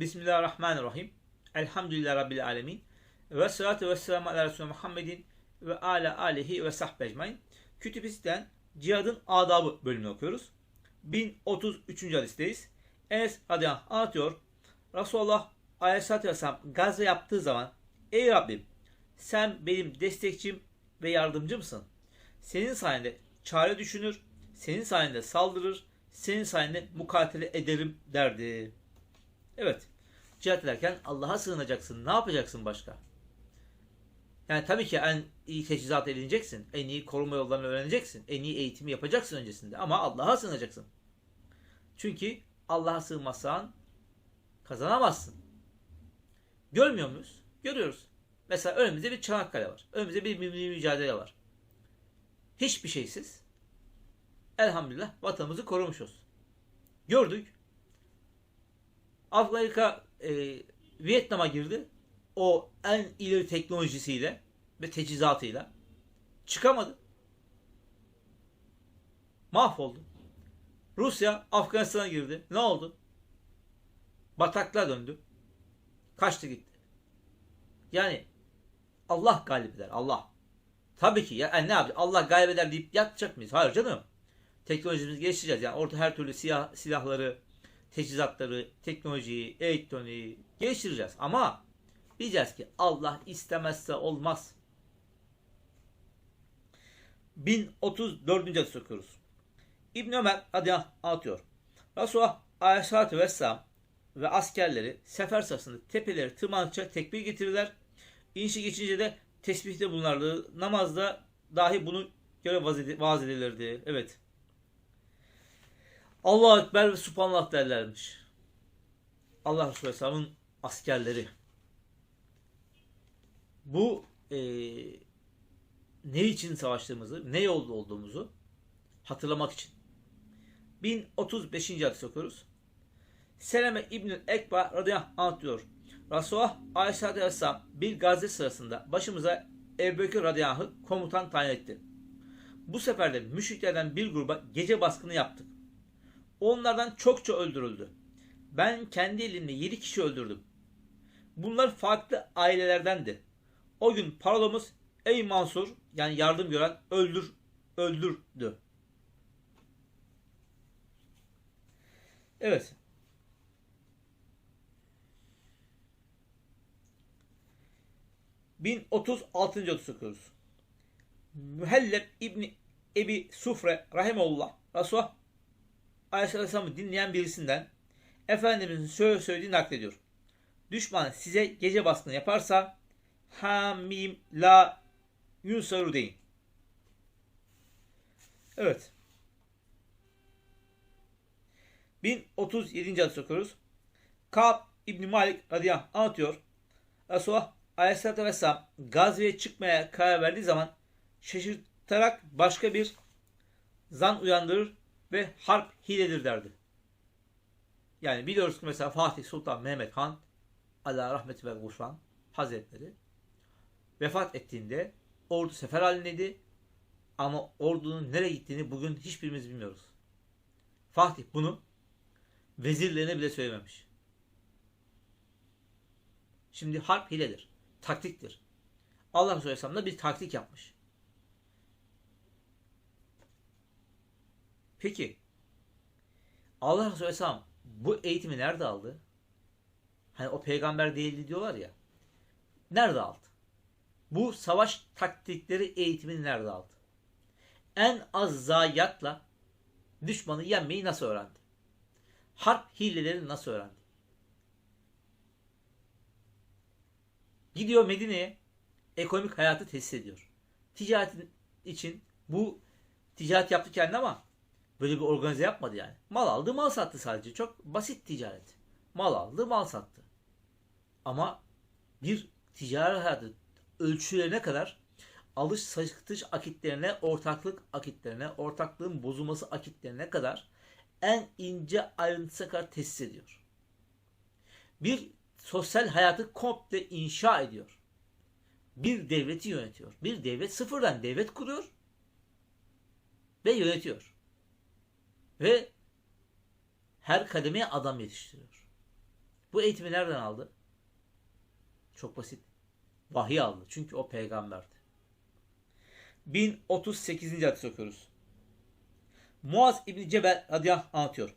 Bismillahirrahmanirrahim. Elhamdülillah Rabbil alemin. Ve salatu ve selamu ala Resulü Muhammedin ve ala alihi ve sahbe ecmain. Kütübisten Cihadın Adabı bölümünü okuyoruz. 1033. hadisteyiz. Enes radıyallahu anh anlatıyor. Resulullah aleyhissalatü vesselam gazve yaptığı zaman Ey Rabbim sen benim destekçim ve yardımcımsın. Senin sayende çare düşünür, senin sayende saldırır, senin sayende mukatele ederim derdi. Evet. Cihat ederken Allah'a sığınacaksın. Ne yapacaksın başka? Yani tabii ki en iyi teçhizat edineceksin. En iyi koruma yollarını öğreneceksin. En iyi eğitimi yapacaksın öncesinde. Ama Allah'a sığınacaksın. Çünkü Allah'a sığınmazsan kazanamazsın. Görmüyor muyuz? Görüyoruz. Mesela önümüzde bir Çanakkale var. Önümüzde bir milli mücadele var. Hiçbir şeysiz. Elhamdülillah vatanımızı korumuşuz. Gördük. Afrika e, Vietnam'a girdi. O en ileri teknolojisiyle ve teçhizatıyla. Çıkamadı. Mahvoldu. Rusya Afganistan'a girdi. Ne oldu? Bataklığa döndü. Kaçtı gitti. Yani Allah galip eder. Allah. Tabii ki ya yani ne yapacak? Allah galip eder deyip yatacak mıyız? Hayır canım. Teknolojimizi geliştireceğiz. Yani orada her türlü siyah, silahları, teçhizatları, teknolojiyi, elektroniği geliştireceğiz. Ama diyeceğiz ki Allah istemezse olmaz. 1034. hadis okuyoruz. İbn Ömer adına anlatıyor. Resulullah Aleyhisselatü Vesselam ve askerleri sefer sırasında tepeleri tırmandıkça tekbir getirirler. İnişi geçince de tesbihte bulunardı. Namazda dahi bunu göre vaaz edilirdi. Evet. Allahu Ekber ve Subhanallah derlermiş. Allah Resulü Aleyhisselam'ın askerleri. Bu e, ne için savaştığımızı, ne yolda olduğumuzu hatırlamak için. 1035. hadis okuyoruz. Seleme İbnül Ekba radıyallahu anh anlatıyor. Resulullah Aleyhisselatü Vesselam bir gazete sırasında başımıza Ebu Bekir radıyallahu komutan tayin etti. Bu seferde müşriklerden bir gruba gece baskını yaptık. Onlardan çokça öldürüldü. Ben kendi elimle yedi kişi öldürdüm. Bunlar farklı ailelerdendi. O gün parolumuz ey Mansur yani yardım gören öldür öldürdü. Evet. Bin otuz altıncı otuz okuyoruz. Mühelleb İbni Ebi Sufre Rahimullah Resulullah Aleyhisselam'ı dinleyen birisinden Efendimizin şöyle söylediğini naklediyor. Düşman size gece baskını yaparsa hamim la yunsaru deyin. Evet. 1037. hadis okuyoruz. Kab İbni Malik radıyallahu anh anlatıyor. Resulullah aleyhissalatü vesselam gazveye çıkmaya karar verdiği zaman şaşırtarak başka bir zan uyandırır ve harp hiledir derdi. Yani biliyoruz ki mesela Fatih Sultan Mehmet Han Allah rahmeti ve gufran Hazretleri vefat ettiğinde ordu sefer halindeydi ama ordunun nereye gittiğini bugün hiçbirimiz bilmiyoruz. Fatih bunu vezirlerine bile söylememiş. Şimdi harp hiledir. Taktiktir. Allah Resulü Aleyhisselam da bir taktik yapmış. Peki Allah Resulü Aleyhisselam bu eğitimi nerede aldı? Hani o peygamber değildi diyorlar ya. Nerede aldı? Bu savaş taktikleri eğitimini nerede aldı? En az zayiatla düşmanı yenmeyi nasıl öğrendi? Harp hileleri nasıl öğrendi? Gidiyor Medine'ye ekonomik hayatı tesis ediyor. Ticaret için bu ticaret yaptı kendi ama böyle bir organize yapmadı yani. Mal aldı mal sattı sadece. Çok basit ticaret. Mal aldı mal sattı. Ama bir ticaret hayatı ölçülerine kadar alış satış akitlerine, ortaklık akitlerine, ortaklığın bozulması akitlerine kadar en ince ayrıntısına kadar tesis ediyor. Bir sosyal hayatı komple inşa ediyor. Bir devleti yönetiyor. Bir devlet sıfırdan devlet kuruyor ve yönetiyor. Ve her kademeye adam yetiştiriyor. Bu eğitimi nereden aldı? Çok basit. Vahiy aldı. Çünkü o peygamberdi. 1038. hadis okuyoruz. Muaz İbni Cebel radıyallahu anh anlatıyor.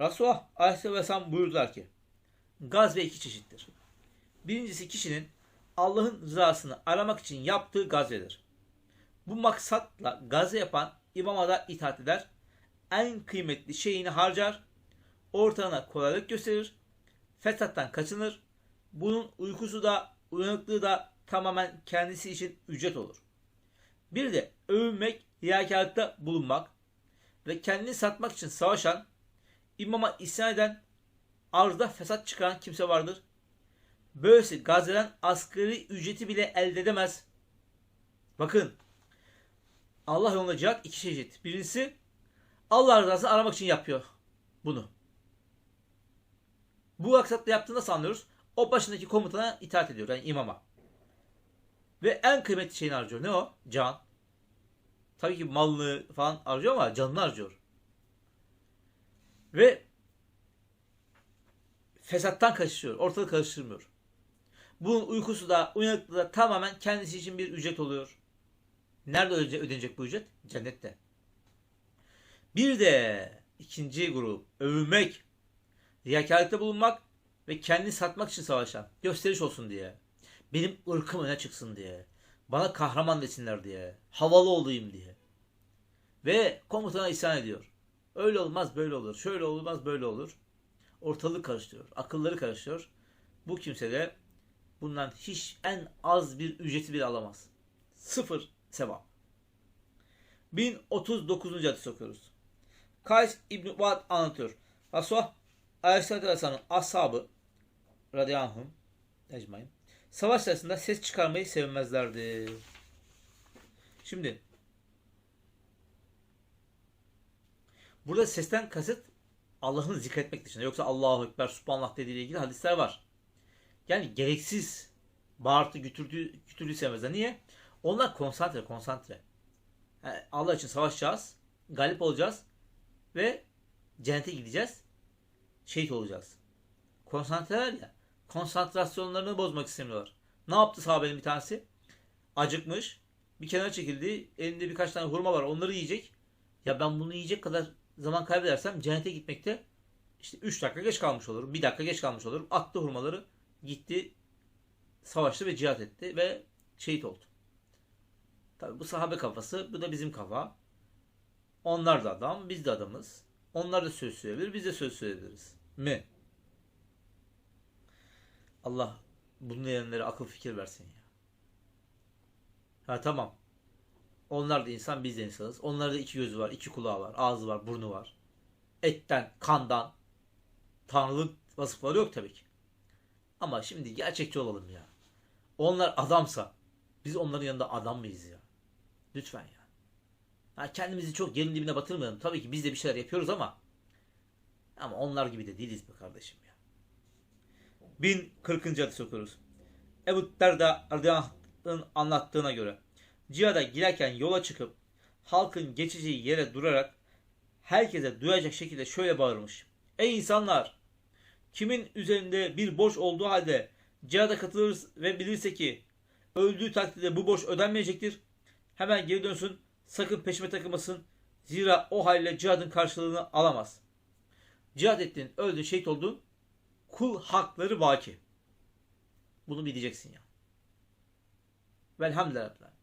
Resulullah aleyhisselatü vesselam buyurdular ki Gazve iki çeşittir. Birincisi kişinin Allah'ın rızasını aramak için yaptığı gazvedir. Bu maksatla gazve yapan imama da itaat eder. En kıymetli şeyini harcar. Ortağına kolaylık gösterir. Fesattan kaçınır. Bunun uykusu da uyanıklığı da tamamen kendisi için ücret olur. Bir de övünmek, riyakarlıkta bulunmak ve kendini satmak için savaşan, imama isyan eden, arzda fesat çıkaran kimse vardır. Böylesi gazeden asgari ücreti bile elde edemez. Bakın, Allah yolunda cihat iki çeşit. Birincisi, Allah rızasını aramak için yapıyor bunu. Bu aksatla yaptığını nasıl anlıyoruz? O başındaki komutana itaat ediyor. Yani imama. Ve en kıymetli şeyini harcıyor. Ne o? Can. Tabii ki malını falan harcıyor ama canını harcıyor. Ve fesattan kaçışıyor. Ortalık karıştırmıyor. Bunun uykusu da uyanıklığı da tamamen kendisi için bir ücret oluyor. Nerede öde- ödenecek bu ücret? Cennette. Bir de ikinci grup övünmek, riyakarlıkta bulunmak ve kendini satmak için savaşan. Gösteriş olsun diye. Benim ırkım öne çıksın diye. Bana kahraman desinler diye. Havalı olayım diye. Ve komutana isyan ediyor. Öyle olmaz böyle olur. Şöyle olmaz böyle olur. Ortalık karıştırıyor. Akılları karıştırıyor. Bu kimse de bundan hiç en az bir ücreti bile alamaz. Sıfır sevap. 1039. hadis okuyoruz. Kays İbn-i Vaad anlatıyor. Resulullah Aleyhisselatü Vesselam'ın ashabı radıyallahu anh ecmaîn, savaş sırasında ses çıkarmayı sevmezlerdi. Şimdi burada sesten kasıt Allah'ın zikretmek dışında. Yoksa Allahu Ekber, Subhanallah dediğiyle ilgili hadisler var. Yani gereksiz bağırtı, gütürdüğü, gütürdüğü sevmezler. Niye? Onlar konsantre, konsantre. Yani Allah için savaşacağız, galip olacağız ve cennete gideceğiz, şehit olacağız. Konsantreler ya, konsantrasyonlarını bozmak istemiyorlar. Ne yaptı sahabenin bir tanesi? Acıkmış, bir kenara çekildi, elinde birkaç tane hurma var, onları yiyecek. Ya ben bunu yiyecek kadar zaman kaybedersem cennete gitmekte işte 3 dakika geç kalmış olurum, 1 dakika geç kalmış olurum. Attı hurmaları, gitti, savaştı ve cihat etti ve şehit oldu. Tabi bu sahabe kafası, bu da bizim kafa. Onlar da adam, biz de adamız. Onlar da söz söyleyebilir, biz de söz söyleyebiliriz. Mi? Allah bunun edenlere akıl fikir versin ya. Ha tamam. Onlar da insan, biz de insanız. Onlarda da iki gözü var, iki kulağı var, ağzı var, burnu var. Etten, kandan, tanrılık vasıfları yok tabii ki. Ama şimdi gerçekçi olalım ya. Onlar adamsa biz onların yanında adam mıyız ya? Lütfen ya. Ha, kendimizi çok yerin dibine batırmayalım. Tabii ki biz de bir şeyler yapıyoruz ama ama onlar gibi de değiliz be kardeşim ya. 1040. hadis okuruz. Ebu Derda radıyallahu anh'ın anlattığına göre cihada girerken yola çıkıp halkın geçeceği yere durarak herkese duyacak şekilde şöyle bağırmış. Ey insanlar! Kimin üzerinde bir borç olduğu halde cihada katılır ve bilirse ki öldüğü takdirde bu borç ödenmeyecektir. Hemen geri dönsün. Sakın peşime takılmasın. Zira o halde cihadın karşılığını alamaz. Cihad ettin, öldün, şehit oldun. Kul hakları vaki. Bunu bileceksin ya. Velhamdülillah.